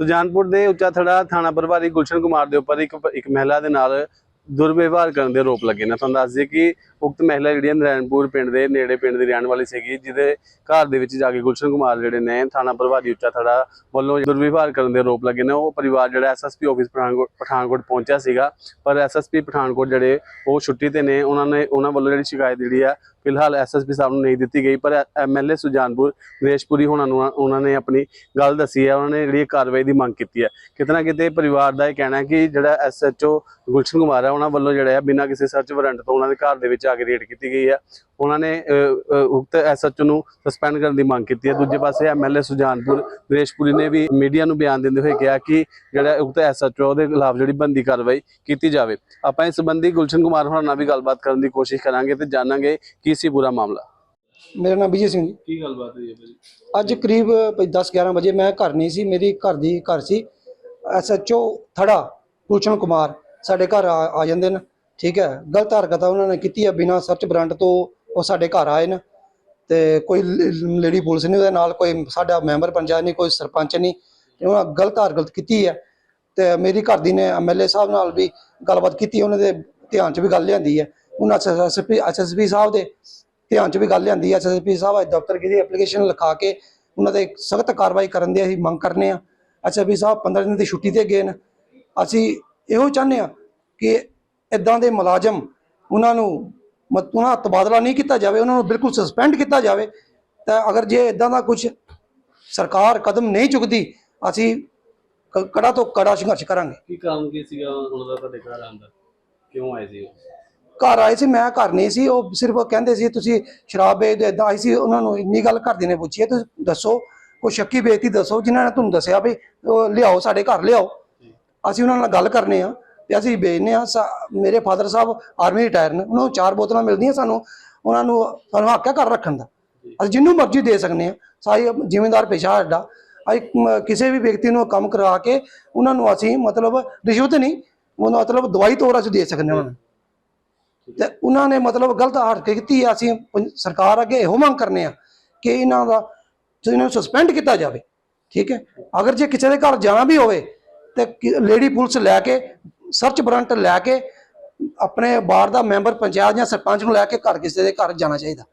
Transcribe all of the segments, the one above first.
ਸੁਜਾਨਪੁਰ ਦੇ ਉੱਚਾ ਥੜਾ ਥਾਣਾ ਪ੍ਰਭਾਰੀ ਗੁਲਸ਼ਨ ਕੁਮਾਰ ਦੇ ਉੱਪਰ ਇੱਕ ਇੱਕ ਮਹਿਲਾ ਦੇ ਨਾਲ ਦੁਰਵਿਵਹਾਰ ਕਰਨ ਦੇ ਆਰੋਪ ਲੱਗੇ ਨੇ। ਤੁਹਾਨੂੰ ਦੱਸ ਦਈਏ ਕਿ ਉਕਤ ਮਹਿਲਾ ਜਿਹੜੀ ਹੈ ਨਰੈਣਪੁਰ ਪਿੰਡ ਦੇ ਨੇੜੇ ਪਿੰਡ ਦੀ ਰਹਿਣ ਵਾਲੀ ਸੀਗੀ, ਜਿਹਦੇ ਘਰ ਦੇ ਵਿੱਚ ਜਾ ਕੇ ਗੁਲਸ਼ਨ ਕੁਮਾਰ ਜਿਹੜੇ ਨੇ ਥਾਣਾ ਪ੍ਰਭਾਰੀ ਉੱਚਾ ਥੜਾ ਵੱਲੋਂ ਦੁਰਵਿਵਹਾਰ ਕਰਨ ਦੇ ਆਰੋਪ ਲੱਗੇ ਨੇ। ਉਹ ਪਰਿਵਾਰ ਜਿਹੜਾ ਐਸਐਸਪੀ ਆਫਿਸ ਪਠਾਨਕੋਟ ਪਠਾਨਕੋਟ ਪਹੁੰਚਿਆ ਸੀਗਾ, ਪਰ ਐਸਐਸਪੀ ਪਠਾਨਕੋਟ ਜਿਹੜੇ ਉਹ ਛੁੱਟੀ ਤੇ ਨੇ, ਉਹਨਾਂ ਨੇ, ਉਹਨਾਂ ਵੱਲੋਂ ਜਿਹੜੀ ਸ਼ਿਕਾਇਤ ਜਿਹੜੀ ਆ ਫਿਲਹਾਲ ਐਸਐਸਪੀ ਸਾਹਿਬ ਨੂੰ ਨਹੀਂ ਦਿੱਤੀ ਗਈ, ਪਰ ਐਮਐਲਏ ਸੁਜਾਨਪੁਰ ਨਰੇਸ਼ਪੁਰੀ ਹੋਣਾ ਨੂੰ, ਉਹਨਾਂ ਨੇ ਆਪਣੀ ਗੱਲ ਦੱਸੀ ਹੈ, ਉਹਨਾਂ ਨੇ ਜਿਹੜੀ ਕਾਰਵਾਈ ਦੀ ਮੰਗ ਕੀਤੀ ਹੈ। ਕਿਤੇ ਨਾ ਕਿਤੇ ਪਰਿਵਾਰ ਦਾ ਇਹ ਕਹਿਣਾ ਹੈ ਕਿ ਜਿਹੜਾ ਐਸਐਚਓ ਗੁਲਸ਼ਨ ਕੁਮਾਰ ਹੈ, ਉਹਨਾਂ ਵੱਲੋਂ ਜਿਹੜਾ ਹੈ ਬਿਨਾਂ ਕਿਸੇ ਸਰਚ ਵਾਰੰਟ ਤੋਂ ਉਹਨਾਂ ਦੇ ਘਰ ਦੇ ਵਿੱਚ ਆ ਕੇ ਰੇਡ ਕੀਤੀ ਗਈ ਹੈ। ਉਹਨਾਂ ਨੇ ਉਕਤ ਐਸਐਚਓ ਨੂੰ ਸਸਪੈਂਡ ਕਰਨ ਦੀ ਮੰਗ ਕੀਤੀ ਹੈ। ਦੂਜੇ ਪਾਸੇ ਐਮਐਲਏ ਸੁਜਾਨਪੁਰ ਨਰੇਸ਼ਪੁਰੀ ਨੇ ਵੀ ਮੀਡੀਆ ਨੂੰ ਬਿਆਨ ਦਿੰਦੇ ਹੋਏ ਕਿਹਾ ਕਿ ਜਿਹੜਾ ਉਕਤ ਐਸਐਚਓ ਉਹਦੇ ਖਿਲਾਫ ਜਿਹੜੀ ਬੰਦੀ ਕਾਰਵਾਈ ਕੀਤੀ ਜਾਵੇ। ਆਪਾਂ ਇਸ ਸੰਬੰਧੀ ਗੁਲਸ਼ਨ ਕੁਮਾਰ ਹੋਣਾ ਨਾਲ ਵੀ ਗੱਲਬਾਤ ਕਰਨ ਦੀ ਕੋਸ਼ਿਸ਼ ਕਰਾਂਗੇ ਤੇ ਜਾਣਾਂਗੇ ਕੀ ਸੀ ਪੂਰਾ ਮਾਮਲਾ। ਮੇਰਾ ਨਾਮ ਵਿਜੇ ਸਿੰਘ ਜੀ। ਕੀ ਗੱਲਬਾਤ ਹੋਈ ਹੈ ਭਾਜੀ? ਅੱਜ ਕਰੀਬ 10 11 ਵਜੇ ਮੈਂ ਘਰ ਨਹੀਂ ਸੀ ਮੇਰੀ ਘਰ ਦੀ ਘਰ ਸੀ। ਐਸਐਚਓ ਥੜਾ ਗੁਲਸ਼ਨ ਕੁਮਾਰ ਸਾਡੇ ਘਰ ਆ ਜਾਂਦੇ ਨੇ। ਠੀਕ ਹੈ, ਗਲਤ ਹਰਕਤ ਉਹਨਾਂ ਨੇ ਕੀਤੀ ਹੈ ਬਿਨਾਂ ਸਰਚ ਬ੍ਰਾਂਡ ਤੋਂ ਉਹ ਸਾਡੇ ਘਰ ਆਏ ਨੇ ਤੇ ਕੋਈ ਲੇਡੀ ਪੁਲਿਸ ਨਹੀਂ ਉਹਦੇ ਨਾਲ, ਕੋਈ ਸਾਡਾ ਮੈਂਬਰ ਪੰਚਾਇਤ ਨਹੀਂ, ਕੋਈ ਸਰਪੰਚ ਨਹੀਂ, ਤੇ ਉਹਨਾਂ ਗਲਤ ਹਰਕਤ ਕੀਤੀ ਹੈ। ਤੇ ਮੇਰੀ ਘਰ ਦੀ ਨੇ ਐਮਐਲਏ ਸਾਹਿਬ ਨਾਲ ਵੀ ਗੱਲਬਾਤ ਕੀਤੀ, ਉਹਨਾਂ ਦੇ ਧਿਆਨ 'ਚ ਵੀ ਗੱਲ ਲਿਆਂਦੀ ਹੈ। ਉਹਨਾਂ ਐਸਐਸਪੀ ਐਸਐਸਪੀ ਸਾਹਿਬ ਦੇ ਧਿਆਨ 'ਚ ਵੀ ਗੱਲ ਲਿਆਂਦੀ ਹੈ। ਐਸਐਸਪੀ ਸਾਹਿਬ ਅੱਜ ਦਫ਼ਤਰ ਗਏ ਐਪਲੀਕੇਸ਼ਨ ਲਿਖਾ ਕੇ ਉਹਨਾਂ ਤੇ ਸਖਤ ਕਾਰਵਾਈ ਕਰਨ ਦੀ ਅਸੀਂ ਮੰਗ ਕਰਨੇ ਆ। ਐਸਐਸਪੀ ਸਾਹਿਬ 15 ਦਿਨ ਦੀ ਛੁੱਟੀ ਤੇ ਗਏ ਨੇ। ਅਸੀਂ ਇਹੋ ਚਾਹੁੰਦੇ ਆ ਕਿ ਇਦਾਂ ਦੇ ਮੁਲਾਜ਼ਮ ਉਹਨਾਂ ਨੂੰ ਉਹਨਾਂ ਤਬਾਦਲਾ ਨਹੀਂ ਕੀਤਾ ਜਾਵੇ ਉਹਨਾਂ ਨੂੰ ਬਿਲਕੁਲ ਸਸਪੈਂਡ ਕੀਤਾ ਜਾਵੇ ਤਾਂ ਅਗਰ ਜੇ ਇਦਾਂ ਦਾ ਕੁਝ ਸਰਕਾਰ ਕਦਮ ਨਹੀਂ ਚੁੱਕਦੀ ਅਸੀਂ ਕੜਾ ਤੋਂ ਕੜਾ ਸੰਘਰਸ਼ ਕਰਾਂਗੇ। ਕੀ ਕਾਰਨ ਕੀ ਸੀਗਾ ਉਹਨਾਂ ਦਾ ਤੁਹਾਡੇ ਘਰ ਆਉਣ ਦਾ? ਕਿਉਂ ਆਏ ਸੀ ਘਰ ਆਏ ਸੀ ਮੈਂ ਘਰ ਨਹੀਂ ਸੀ ਉਹ ਸਿਰਫ ਕਹਿੰਦੇ ਸੀ ਤੁਸੀਂ ਸ਼ਰਾਬ ਵੇਚਦੇ ਇਦਾਂ ਆਈ ਸੀ। ਉਹਨਾਂ ਨੂੰ ਇੰਨੀ ਗੱਲ ਘਰਦੇ ਨੇ ਪੁੱਛੀ ਤੁਸੀਂ ਦੱਸੋ ਕੋਈ ਸ਼ੱਕੀ ਬੇਇੱਜ਼ਤੀ ਦੱਸੋ ਜਿਨ੍ਹਾਂ ਨੇ ਤੁਹਾਨੂੰ ਦੱਸਿਆ ਵੀ ਲਿਆਓ ਸਾਡੇ ਘਰ ਲਿਆਓ। ਅਸੀਂ ਉਹਨਾਂ ਨਾਲ ਗੱਲ ਕਰਨੇ ਆ। ਤੇ ਅਸੀਂ ਵੇਚਨੇ ਆ ਮੇਰੇ ਫਾਦਰ ਸਾਹਿਬ ਆਰਮੀ ਰਿਟਾਇਰ ਨੇ ਉਹਨਾਂ ਨੂੰ ਚਾਰ ਬੋਤਲਾਂ ਮਿਲਦੀਆਂ ਸਾਨੂੰ ਉਹਨਾਂ ਨੂੰ ਸਾਨੂੰ ਹੱਕ ਹੈ ਘਰ ਰੱਖਣ ਦਾ। ਅਸੀਂ ਜਿੰਨੂੰ ਮਰਜ਼ੀ ਦੇ ਸਕਨੇ ਆ ਸਾਈ ਜ਼ਿਮੀਂਦਾਰ ਪੇਸ਼ਾ ਸਾਡਾ। ਅਸੀਂ ਕਿਸੇ ਵੀ ਵਿਅਕਤੀ ਨੂੰ ਕੰਮ ਕਰਾ ਕੇ ਉਹਨਾਂ ਨੂੰ ਅਸੀਂ ਮਤਲਬ ਰਿਸ਼ਵਤ ਨਹੀਂ ਉਹ ਮਤਲਬ ਦਵਾਈ ਤੋੜ ਅਸੀਂ ਦੇ ਸਕਨੇ ਉਹਨਾਂ ਨੂੰ। ਤੇ ਉਹਨਾਂ ਨੇ ਮਤਲਬ ਗਲਤ ਹਰਕਤ ਕੀਤੀ ਹੈ। ਅਸੀਂ ਸਰਕਾਰ ਅੱਗੇ ਇਹੋ ਮੰਗ ਕਰਨੇ ਆ ਕਿ ਇਹਨਾਂ ਦਾ ਇਹਨਾਂ ਨੂੰ ਸਸਪੈਂਡ ਕੀਤਾ ਜਾਵੇ। ਠੀਕ ਹੈ? ਅਗਰ ਜੇ ਕਿਸੇ ਦੇ ਘਰ ਜਾਣਾ ਵੀ ਹੋਵੇ ਤੇ ਲੇਡੀ ਪੁਲਿਸ ਲੈ ਕੇ ਸਰਚ ਵਾਰੰਟ ਲੈ ਕੇ ਆਪਣੇ ਬਾਰ ਦਾ ਮੈਂਬਰ ਪੰਚਾਇਤ ਜਾਂ ਸਰਪੰਚ ਨੂੰ ਲੈ ਕੇ ਘਰ ਕਿਸੇ ਦੇ ਘਰ ਜਾਣਾ ਚਾਹੀਦਾ।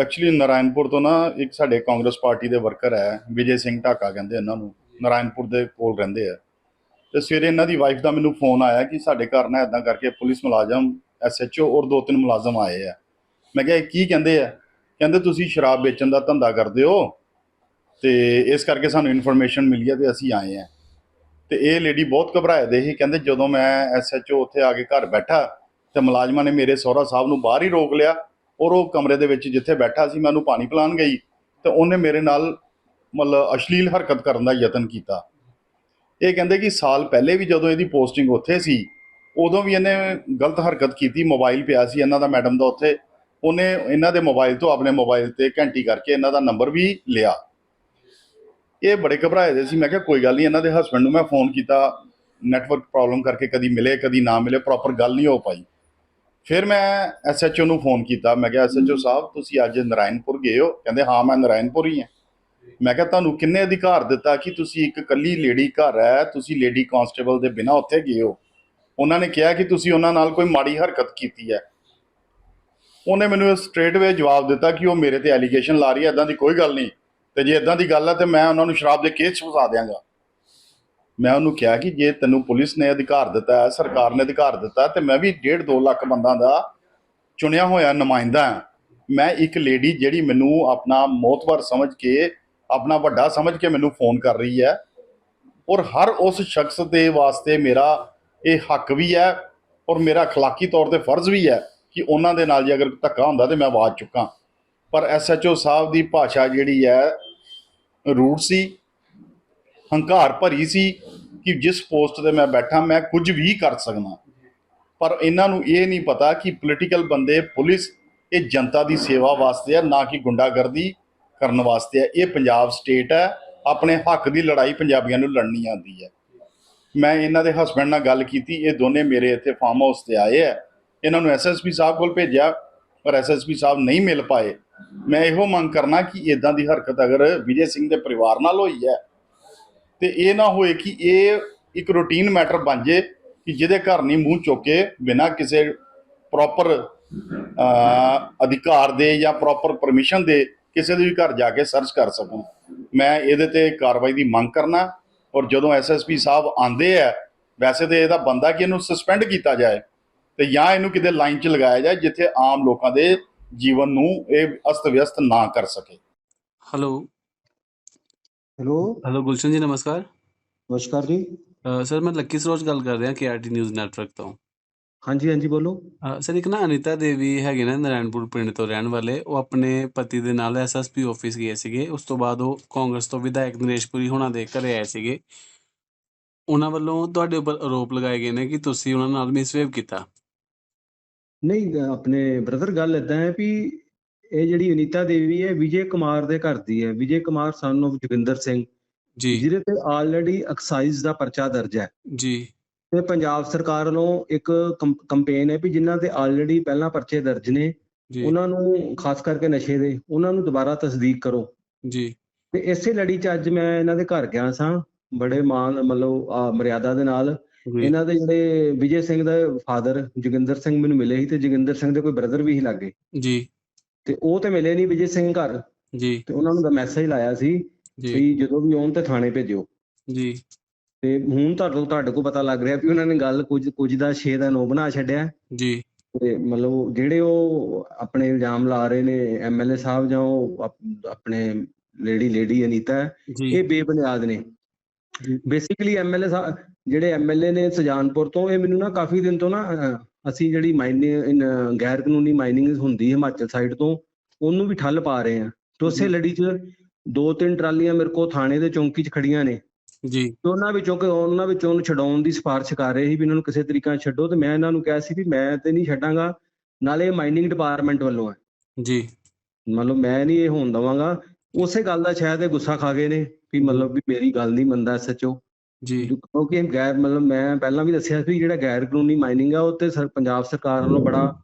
ਐਕਚੁਅਲੀ ਨਾਰਾਇਣਪੁਰ ਤੋਂ ਨਾ ਇੱਕ ਸਾਡੇ ਕਾਂਗਰਸ ਪਾਰਟੀ ਦੇ ਵਰਕਰ ਹੈ, ਵਿਜੇ ਸਿੰਘ ਢਾਕਾ ਕਹਿੰਦੇ ਇਹਨਾਂ ਨੂੰ, ਨਾਰਾਇਣਪੁਰ ਦੇ ਕੋਲ ਰਹਿੰਦੇ ਆ। ਤੇ ਸਵੇਰੇ ਇਹਨਾਂ ਦੀ ਵਾਈਫ ਦਾ ਮੈਨੂੰ ਫੋਨ ਆਇਆ ਕਿ ਸਾਡੇ ਘਰ ਨਾ ਇਦਾਂ ਕਰਕੇ ਪੁਲਿਸ ਮੁਲਾਜ਼ਮ ਐਸਐਚਓ ਔਰ ਦੋ ਤਿੰਨ ਮੁਲਾਜ਼ਮ ਆਏ ਆ। ਮੈਂ ਕਿਹਾ ਕੀ ਕਹਿੰਦੇ ਆ? ਕਹਿੰਦੇ ਤੁਸੀਂ ਸ਼ਰਾਬ ਵੇਚਣ ਦਾ ਧੰਦਾ ਕਰਦੇ ਹੋ ਤੇ ਇਸ ਕਰਕੇ ਸਾਨੂੰ ਇਨਫੋਰਮੇਸ਼ਨ ਮਿਲੀ ਹੈ ਤੇ ਅਸੀਂ ਆਏ ਆ। ਤੇ ਇਹ ਲੇਡੀ ਬਹੁਤ ਘਬਰਾਏ ਦੇ ਸੀ। ਕਹਿੰਦੇ ਜਦੋਂ ਮੈਂ ਐਸਐਚਓ ਉੱਥੇ ਆ ਕੇ ਘਰ ਬੈਠਾ ਤੇ ਮੁਲਾਜ਼ਮਾਂ ਨੇ ਮੇਰੇ ਸਹੁਰਾ ਸਾਹਿਬ ਨੂੰ ਬਾਹਰ ਹੀ ਰੋਕ ਲਿਆ ਔਰ ਉਹ ਕਮਰੇ ਦੇ ਵਿੱਚ ਜਿੱਥੇ ਬੈਠਾ ਸੀ ਮੈਂ ਉਹਨੂੰ ਪਾਣੀ ਪਿਲਾਉਣ ਗਈ ਤੇ ਉਹਨੇ ਮੇਰੇ ਨਾਲ ਮਤਲਬ ਅਸ਼ਲੀਲ ਹਰਕਤ ਕਰਨ ਦਾ ਯਤਨ ਕੀਤਾ। ਇਹ ਕਹਿੰਦੇ ਕਿ ਸਾਲ ਪਹਿਲੇ ਵੀ ਜਦੋਂ ਇਹਦੀ ਪੋਸਟਿੰਗ ਉੱਥੇ ਸੀ, ਉਦੋਂ ਵੀ ਇਹਨੇ ਗਲਤ ਹਰਕਤ ਕੀਤੀ ਮੋਬਾਈਲ ਪਿਆ ਸੀ ਇਹਨਾਂ ਦਾ ਮੈਡਮ ਦਾ ਉੱਥੇ। ਉਹਨੇ ਇਹਨਾਂ ਦੇ ਮੋਬਾਈਲ ਤੋਂ ਆਪਣੇ ਮੋਬਾਈਲ ਤੇ ਘੰਟੀ ਕਰਕੇ ਇਹਨਾਂ ਦਾ ਨੰਬਰ ਵੀ ਲਿਆ। ਇਹ ਬੜੇ ਘਬਰਾਏ ਦੇ ਸੀ। ਮੈਂ ਕਿਹਾ ਕੋਈ ਗੱਲ ਨਹੀਂ ਇਹਨਾਂ ਦੇ ਹਸਬੰਡ ਨੂੰ ਮੈਂ ਫੋਨ ਕੀਤਾ ਨੈਟਵਰਕ ਪ੍ਰੋਬਲਮ ਕਰਕੇ ਕਦੀ ਮਿਲੇ ਕਦੀ ਨਾ ਮਿਲੇ ਪ੍ਰੋਪਰ ਗੱਲ ਨਹੀਂ ਹੋ ਪਾਈ। ਫਿਰ ਮੈਂ ਐਸਐਚਓ ਨੂੰ ਫੋਨ ਕੀਤਾ। ਮੈਂ ਕਿਹਾ ਐਸਐਚਓ ਸਾਹਿਬ ਤੁਸੀਂ ਅੱਜ ਨਰਾਇਣਪੁਰ ਗਏ ਹੋ? ਕਹਿੰਦੇ ਹਾਂ ਮੈਂ ਨਰਾਇਣਪੁਰ ਹੀ ਹਾਂ। ਮੈਂ ਕਿਹਾ ਤੁਹਾਨੂੰ ਕਿੰਨੇ ਅਧਿਕਾਰ ਦਿੱਤਾ ਕਿ ਤੁਸੀਂ ਇੱਕ ਕੱਲੀ ਲੇਡੀ ਘਰ ਹੈ? ਤੁਸੀਂ ਲੇਡੀ ਕਾਂਸਟੇਬਲ ਦੇ ਬਿਨਾਂ ਉੱਥੇ ਗਏ ਹੋ। ਉਹਨਾਂ ਨੇ ਕਿਹਾ ਕਿ ਤੁਸੀਂ ਉਹਨਾਂ ਨਾਲ ਕੋਈ ਮਾੜੀ ਹਰਕਤ ਕੀਤੀ ਹੈ। ਉਹਨੇ ਮੈਨੂੰ ਸਟ੍ਰੇਟ ਵੇ ਜਵਾਬ ਦਿੱਤਾ ਕਿ ਉਹ ਮੇਰੇ ਤੇ ਐਲੀਗੇਸ਼ਨ ਲਾ ਰਹੀ ਹੈ। ਇਦਾਂ ਦੀ ਕੋਈ ਗੱਲ ਨਹੀਂ। ਤੇ ਜੇ ਇਦਾਂ ਦੀ ਗੱਲ ਹੈ ਤੇ ਮੈਂ ਉਹਨਾਂ ਨੂੰ ਸ਼ਰਾਬ ਦੇ ਕੇਸ 'ਚ ਫਸਾ ਦਿਆਂਗਾ ਮੈਂ ਉਹਨੂੰ ਕਿਹਾ ਕਿ ਜੇ ਤੈਨੂੰ ਪੁਲਿਸ ਨੇ ਅਧਿਕਾਰ ਦਿੱਤਾ ਹੈ ਸਰਕਾਰ ਨੇ ਅਧਿਕਾਰ ਦਿੱਤਾ ਹੈ, ਤੇ ਮੈਂ ਵੀ 1.5 2 ਲੱਖ ਬੰਦਾਂ ਦਾ ਚੁਣਿਆ ਹੋਇਆ ਨੁਮਾਇੰਦਾ ਹਾਂ ਮੈਂ ਇੱਕ ਲੇਡੀ ਜਿਹੜੀ ਮੈਨੂੰ ਆਪਣਾ ਮੋਤਬਰ ਸਮਝ ਕੇ ਆਪਣਾ ਵੱਡਾ ਸਮਝ ਕੇ ਮੈਨੂੰ ਫੋਨ ਕਰ ਰਹੀ ਹੈ ਔਰ ਹਰ ਉਸ ਸ਼ਖਸ ਦੇ ਵਾਸਤੇ ਮੇਰਾ ਇਹ ਹੱਕ ਵੀ ਹੈ ਔਰ ਮੇਰਾ اخلاقی ਤੌਰ ਤੇ ਫਰਜ਼ ਵੀ ਹੈ ਕਿ ਉਹਨਾਂ ਦੇ ਨਾਲ ਜੇ ਅਗਰ ਧੱਕਾ ਹੁੰਦਾ ਤੇ ਮੈਂ ਆਵਾਜ਼ ਚੁੱਕਾਂ ਪਰ ਐਸਐਚਓ ਸਾਹਿਬ ਦੀ ਭਾਸ਼ਾ ਜਿਹੜੀ ਹੈ ਰੂਟ ਸੀ, ਹੰਕਾਰ ਭਰੀ ਸੀ ਕਿ ਜਿਸ ਪੋਸਟ ਤੇ ਮੈਂ ਬੈਠਾ, ਮੈਂ ਕੁਝ ਵੀ ਕਰ ਸਕਦਾ। ਪਰ ਇਹਨਾਂ ਨੂੰ ਇਹ ਨਹੀਂ ਪਤਾ ਕਿ ਪੋਲੀਟੀਕਲ ਬੰਦੇ, ਪੁਲਿਸ ਇਹ ਜਨਤਾ ਦੀ ਸੇਵਾ ਵਾਸਤੇ ਹੈ ਨਾ ਕਿ ਗੁੰਡਾਗਰਦੀ ਕਰਨ ਵਾਸਤੇ ਹੈ ਇਹ ਪੰਜਾਬ ਸਟੇਟ ਹੈ, ਆਪਣੇ ਹੱਕ ਦੀ ਲੜਾਈ ਪੰਜਾਬੀਆਂ ਨੂੰ ਲੜਨੀ ਆਉਂਦੀ ਹੈ। ਮੈਂ ਇਹਨਾਂ ਦੇ ਹਸਬੰਡ ਨਾਲ ਗੱਲ ਕੀਤੀ, ਇਹ ਦੋਨੇ ਮੇਰੇ ਇੱਥੇ ਫਾਰਮ ਹਾਊਸ ਤੇ ਆਏ ਹੈ ਇਹਨਾਂ ਨੂੰ ਐਸਐਸਪੀ ਸਾਹਿਬ ਕੋਲ ਭੇਜਿਆ, ਪਰ ਐਸਐਸਪੀ ਸਾਹਿਬ ਨਹੀਂ ਮਿਲ ਪਾਏ। ਮੈਂ ਇਹੋ ਮੰਗ ਕਰਨਾ ਕਿ ਇਦਾਂ ਦੀ ਹਰਕਤ ਅਗਰ ਵਿਜੇ ਸਿੰਘ ਦੇ ਪਰਿਵਾਰ ਨਾਲ ਹੋਈ ਹੈ, ਤੇ ਇਹ ਨਾ ਹੋਏ ਕਿ ਇਹ ਇੱਕ ਰੂਟੀਨ ਮੈਟਰ ਬਣ ਜੇ ਕਿ ਜਿਹਦੇ ਘਰ ਨਹੀਂ ਮੂੰਹ ਚੁੱਕ ਕੇ ਬਿਨਾਂ ਕਿਸੇ ਪ੍ਰੋਪਰ ਅਧਿਕਾਰ ਦੇ ਜਾਂ ਪ੍ਰੋਪਰ ਪਰਮਿਸ਼ਨ ਦੇ ਕਿਸੇ ਦੇ ਵੀ ਘਰ ਜਾ ਕੇ ਸਰਚ ਕਰ ਸਕਣ। ਮੈਂ ਇਹਦੇ ਤੇ ਕਾਰਵਾਈ ਦੀ ਮੰਗ ਕਰਨਾ ਔਰ ਜਦੋਂ ਐਸਐਸਪੀ ਸਾਹਿਬ ਆਂਦੇ ਆ, ਵੈਸੇ ਤੇ ਇਹਦਾ ਬੰਦਾ ਕਿ ਇਹਨੂੰ ਸਸਪੈਂਡ ਕੀਤਾ ਜਾਏ ਤੇ ਜਾਂ ਇਹਨੂੰ ਕਿਤੇ ਲਾਈਨ 'ਚ ਲਗਾਇਆ ਜਾਏ ਜਿੱਥੇ ਆਮ ਲੋਕਾਂ ਦੇ ਜੀਵਨ ਨੂੰ ਇਹ ਅਸਤ ਵਿਅਸਤ ਨਾ ਕਰ ਸਕੇ। ਹੈਲੋ ਹੈਲੋ ਹੈਲੋ ਗੁਲਸ਼ਨ ਜੀ ਨਮਸਕਾਰ। ਨਮਸਕਾਰ ਜੀ। ਸਰ ਮੈਂ ਲੱਕੀ ਸਰੋਜ ਗੱਲ ਕਰ ਰਿਹਾ ਕੇਆਰਟੀ ਨਿਊਜ਼ ਨੈਟਵਰਕ ਤੋਂ। ਹਾਂਜੀ ਹਾਂਜੀ ਬੋਲੋ। ਸਰ ਇੱਕ ਨਾ ਅਨੀਤਾ ਦੇਵੀ ਹੈਗੇ ਨੇ ਨਾਰਾਇਣਪੁਰ ਪਿੰਡ ਤੋਂ ਰਹਿਣ ਵਾਲੇ। ਉਹ ਆਪਣੇ ਪਤੀ ਦੇ ਨਾਲ ਐਸਐਸਪੀ ਆਫਿਸ ਗਏ ਸੀਗੇ। ਉਸ ਤੋਂ ਬਾਅਦ ਉਹ ਕਾਂਗਰਸ ਤੋਂ ਵਿਧਾਇਕ ਨਰੇਸ਼ਪੁਰੀ ਹੋਣਾ ਦੇ ਘਰੇ ਆਏ ਸੀਗੇ। ਉਹਨਾਂ ਵੱਲੋਂ ਤੁਹਾਡੇ ਉੱਪਰ ਆਰੋਪ ਲਗਾਏ ਗਏ ਨੇ ਕਿ ਤੁਸੀਂ ਉਹਨਾਂ ਨਾਲ ਮਿਸਬਿਹੇਵ ਕੀਤਾ। ਨਹੀਂ ਆਪਣੇ ਬ੍ਰਦਰ ਗੱਲ ਇਦਾਂ ਹੈ ਵੀ ਇਹ ਜਿਹੜੀ ਅਨੀਤਾ ਦੇਵੀ ਹੈ ਵਿਜੇ ਕੁਮਾਰ ਦੇ ਘਰ ਦੀ ਹੈ। ਵਿਜੇ ਕੁਮਾਰ ਸਨ ਜੋਗਿੰਦਰ ਸਿੰਘ ਜੀ। ਜਿਹਦੇ ਤੇ ਆਲਰੇਡੀ ਐਕਸਾਈਜ਼ ਦਾ ਪਰਚਾ ਦਰਜ ਹੈ। ਜੀ। ਤੇ ਪੰਜਾਬ ਸਰਕਾਰ ਵੱਲੋਂ ਇੱਕ ਕੰਪੇਨ ਹੈ ਵੀ ਜਿਨ੍ਹਾਂ ਤੇ ਆਲਰੇਡੀ ਪਹਿਲਾਂ ਪਰਚੇ ਦਰਜ ਨੇ ਉਹਨਾਂ ਨੂੰ ਖਾਸ ਕਰਕੇ ਨਸ਼ੇ ਦੇ ਉਹਨਾਂ ਨੂੰ ਦੁਬਾਰਾ ਤਸਦੀਕ ਕਰੋ। ਜੀ। ਤੇ ਇਸੇ ਲੜੀ 'ਚ ਅੱਜ ਮੈਂ ਇਹਨਾਂ ਦੇ ਘਰ ਗਿਆ ਸਾਂ ਬੜੇ ਮਾਨ ਮਤਲਬ ਮਰਿਆਦਾ ਦੇ ਨਾਲ। ਇਹਨਾਂ ਦੇ ਜਿਹੜੇ ਵਿਜੇ ਸਿੰਘ ਦਾ ਫਾਦਰ ਜੋਗਿੰਦਰ ਸਿੰਘ ਮੈਨੂੰ ਮਿਲੇ ਸੀ ਤੇ ਜੋਗਿੰਦਰ ਸਿੰਘ ਦੇ ਕੋਈ ਬ੍ਰਦਰ ਵੀ ਸੀ ਲਾਗੇ। ਜੀ। ਤੇ ਉਹ ਤੇ ਮਿਲੇ ਨਹੀਂ ਵਿਜੇ ਸਿੰਘ ਘਰ। ਜੀ। ਤੇ ਉਹਨਾਂ ਨੂੰ ਦਾ ਮੈਸੇਜ ਲਾਇਆ ਸੀ ਜੀ। ਵੀ ਜਦੋਂ ਵੀ ਆਉਣ ਤੇ ਥਾਣੇ ਭੇਜਿਓ। ਜੀ। ਤੇ ਹੁਣ ਤੁਹਾਡੇ ਤੁਹਾਡੇ ਕੋਲ ਪਤਾ ਲੱਗ ਰਿਹਾ ਵੀ ਉਹਨਾਂ ਨੇ ਗੱਲ ਕੁਝ ਕੁਝ ਦਾ 6 ਦਾ 9 ਬਣਾ ਛੱਡਿਆ। ਜੀ। ਤੇ ਮਤਲਬ ਜਿਹੜੇ ਉਹ ਆਪਣੇ ਇਲਜ਼ਾਮ ਲਾ ਰਹੇ ਨੇ ਐਮਐਲਏ ਸਾਹਿਬ ਜਾਂ ਉਹ ਆਪ- ਆਪਣੇ ਲੇਡੀ ਲੇਡੀ ਅਨੀਤਾ ਇਹ ਬੇਬੁਨਿਆਦ ਨੇ। ਬੇਸਿਕਲੀ ਐਮਐਲਏ ਜਿਹੜੇ ਐਮਐਲਏ ਨੇ ਸੁਜਾਨਪੁਰ ਤੋਂ ਇਹ ਮੈਨੂੰ ਨਾ ਕਾਫੀ ਦਿਨ ਤੋਂ ਨਾ ਅਸੀਂ ਜਿਹੜੀ ਮਾਈਨਿੰਗ ਗੈਰ ਕਾਨੂੰਨੀ ਮਾਈਨਿੰਗ ਹੁੰਦੀ ਹੈ ਹਿਮਾਚਲ ਸਾਈਡ ਤੋਂ ਉਹਨੂੰ ਵੀ ਠੱਲ ਪਾ ਰਹੇ ਆ ਤੇ ਉਸੇ। ਲੜੀ 'ਚ ਦੋ ਤਿੰਨ ਟਰਾਲੀਆਂ ਮੇਰੇ ਕੋਲ ਥਾਣੇ ਦੇ ਚੌਂਕੀ 'ਚ ਖੜੀਆਂ ਨੇ। ਜੀ। ਤੇ ਉਹਨਾਂ ਵਿੱਚੋਂ ਕਿ ਉਹਨਾਂ ਵਿੱਚੋਂ ਉਹਨੂੰ ਛਡਾਉਣ ਦੀ ਸਿਫਾਰਿਸ਼ ਕਰ ਰਹੇ ਸੀ ਵੀ ਇਹਨਾਂ ਨੂੰ ਕਿਸੇ ਤਰੀਕੇ ਨਾਲ ਛੱਡੋ ਤੇ ਮੈਂ ਇਹਨਾਂ ਨੂੰ ਕਿਹਾ ਸੀ ਵੀ ਮੈਂ ਤੇ ਨਹੀਂ ਛੱਡਾਂਗਾ ਨਾਲੇ ਮਾਈਨਿੰਗ ਡਿਪਾਰਟਮੈਂਟ ਵੱਲੋਂ ਹੈ। ਜੀ। ਮਤਲਬ ਮੈਂ ਨਹੀਂ ਇਹ ਹੋਣ ਦਵਾਂਗਾ। ਉਸੇ ਗੱਲ ਦਾ ਸ਼ਾਇਦ ਇਹ ਗੁੱਸਾ ਖਾ ਗਏ ਨੇ। ਵੀ ਮਤਲਬ ਵੀ ਮੇਰੀ ਗੱਲ ਨਹੀਂ ਮੰਨਦਾ ਐਸਐਚਓ ਜੀ। ਕਿਉਂਕਿ ਗੈਰ ਮਤਲਬ ਮੈਂ ਪਹਿਲਾਂ ਵੀ ਦੱਸਿਆ ਸੀ ਜਿਹੜਾ ਗੈਰ ਕਾਨੂੰਨੀ ਮਾਈਨਿੰਗ ਆ ਉਹ ਤੇ ਸਰ- ਪੰਜਾਬ ਸਰਕਾਰ ਵੱਲੋਂ ਬੜਾ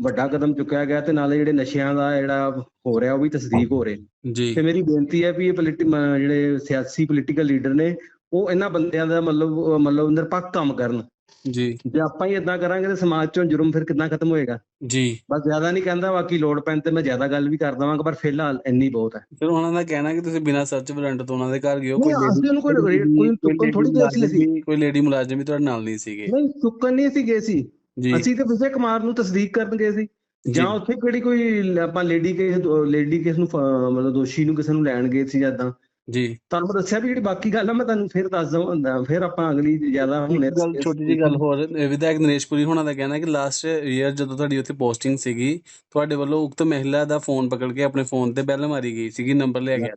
ਵੱਡਾ ਕਦਮ ਚੁੱਕਿਆ ਗਿਆ ਤੇ ਨਾਲੇ ਜਿਹੜੇ ਨਸ਼ਿਆਂ ਦਾ ਜਿਹੜਾ ਹੋ ਰਿਹਾ ਉਹ ਵੀ ਤਸਦੀਕ ਹੋ ਰਿਹਾ। ਜੀ। ਤੇ ਮੇਰੀ ਬੇਨਤੀ ਹੈ ਵੀ ਇਹ ਪੋਲੀਟੀ ਜਿਹੜੇ ਸਿਆਸੀ ਪੋਲੀਟੀਕਲ ਲੀਡਰ ਨੇ ਉਹ ਇਹਨਾਂ ਬੰਦਿਆਂ ਦਾ ਮਤਲਬ ਮਤਲਬ ਨਿਰਪੱਖ ਕੰਮ ਕਰਨ। ਜੀ। ਜੇ ਆਪਾਂ ਹੀ ਇਦਾਂ ਕਰਾਂਗੇ ਤੇ ਸਮਾਜ ਚੋਂ ਜੁਰਮ ਫਿਰ ਕਿੱਦਾਂ ਖਤਮ ਹੋਏਗਾ? ਜੀ। ਬਸ ਜ਼ਿਆਦਾ ਨਹੀਂ ਕਹਿੰਦਾ ਬਾਕੀ ਲੋੜ ਪੈਣ ਤੇ ਮੈਂ ਜ਼ਿਆਦਾ ਗੱਲ ਵੀ ਕਰ ਦਵਾਂਗਾ ਪਰ ਫਿਲਹਾਲ ਇੰਨੀ ਬਹੁਤ ਹੈ। ਫਿਰ ਉਹਨਾਂ ਦਾ ਕਹਿਣਾ ਕਿ ਤੁਸੀਂ ਬਿਨਾਂ ਸਰਚ ਵਾਰੰਟ ਤੋਂ ਉਹਨਾਂ ਦੇ ਘਰ ਗਏ ਹੋ ਨਹੀਂ ਅਸੀਂ ਉਹਨੂੰ ਕੋਈ ਕੋਈ ਚੁੱਕਣ ਥੋੜੀ ਗਏ ਸੀ ਅਸੀਂ। ਕੋਈ ਲੇਡੀ ਮੁਲਾਜ਼ਮ ਵੀ ਤੁਹਾਡੇ ਨਾਲ ਨਹੀਂ ਸੀਗੇ। ਨਹੀਂ ਚੁੱਕਣ ਨਹੀਂ ਅਸੀਂ ਗਏ ਸੀ। ਜੀ। ਅਸੀਂ ਤੇ ਵਿਜੇ ਕੁਮਾਰ ਨੂੰ ਤਸਦੀਕ ਕਰਨ ਗਏ ਸੀ। ਜਾਂ। ਜੀ। ਉੱਥੇ ਕਿਹੜੀ ਕੋਈ ਆਪਾਂ ਲੇਡੀ ਕੇਸ ਲੇਡੀ ਕੇਸ ਨੂੰ ਮਤਲਬ ਦੋਸ਼ੀ ਨੂੰ ਕਿਸੇ ਨੂੰ ਲੈਣ ਗਏ ਸੀ ਜਦਾਂ ਜੀ। ਤੁਹਾਨੂੰ ਮੈਂ ਦੱਸਿਆ ਵੀ ਜਿਹੜੀ ਬਾਕੀ ਗੱਲ ਆ ਮੈਂ ਤੁਹਾਨੂੰ ਫਿਰ ਦੱਸ ਦਵਾਂ ਫਿਰ ਆਪਾਂ ਅਗਲੀ ਜ਼ਿਆਦਾ ਹੁਣੇ ਇੱਕ ਗੱਲ ਛੋਟੀ ਜੀ ਗੱਲ ਹੋਰ ਵਿਧਾਇਕ ਨਰੇਸ਼ਪੁਰੀ ਹੋਣਾ ਦਾ ਕਹਿਣਾ ਕਿ ਲਾਸਟ ਈਅਰ ਜਦੋਂ ਤੁਹਾਡੀ ਉੱਥੇ ਪੋਸਟਿੰਗ ਸੀਗੀ ਤੁਹਾਡੇ ਵੱਲੋਂ ਉਕਤ ਮਹਿਲਾ ਦਾ ਫੋਨ ਪਕੜ ਕੇ ਆਪਣੇ ਫੋਨ ਤੇ ਬੈਲ ਮਾਰੀ ਗਈ ਸੀਗੀ ਨੰਬਰ ਲਿਆ ਗਿਆ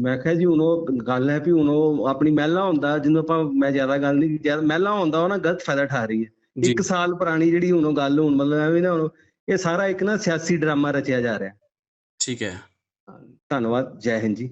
ਮੈਂ ਕਿਹਾ ਜੀ ਹੁਣ ਉਹ ਗੱਲ ਹੈ ਵੀ ਹੁਣ ਉਹ ਆਪਣੀ ਮਹਿਲਾ ਹੁੰਦਾ ਜਿਹਨੂੰ ਆਪਾਂ ਮੈਂ ਜ਼ਿਆਦਾ ਗੱਲ ਨਹੀਂ ਜ਼ਿਆਦਾ ਮਹਿਲਾ ਹੁੰਦਾ ਉਹ ਨਾ ਗਲਤ ਫਾਇਦਾ ਉਠਾ ਰਹੀ ਹੈ। ਇੱਕ ਸਾਲ ਪੁਰਾਣੀ ਜਿਹੜੀ ਹੁਣ ਉਹ ਗੱਲ ਹੁਣ ਮਤਲਬ ਐਵੇਂ ਨਾ ਹੁਣ ਇਹ ਸਾਰਾ ਇੱਕ ਨਾ ਸਿਆਸੀ ਡਰਾਮਾ ਰਚਿਆ ਜਾ ਰਿਹਾ। ਠੀਕ ਹੈ। ਧੰਨਵਾਦ ਜੈ ਹਿੰਦ ਜੀ।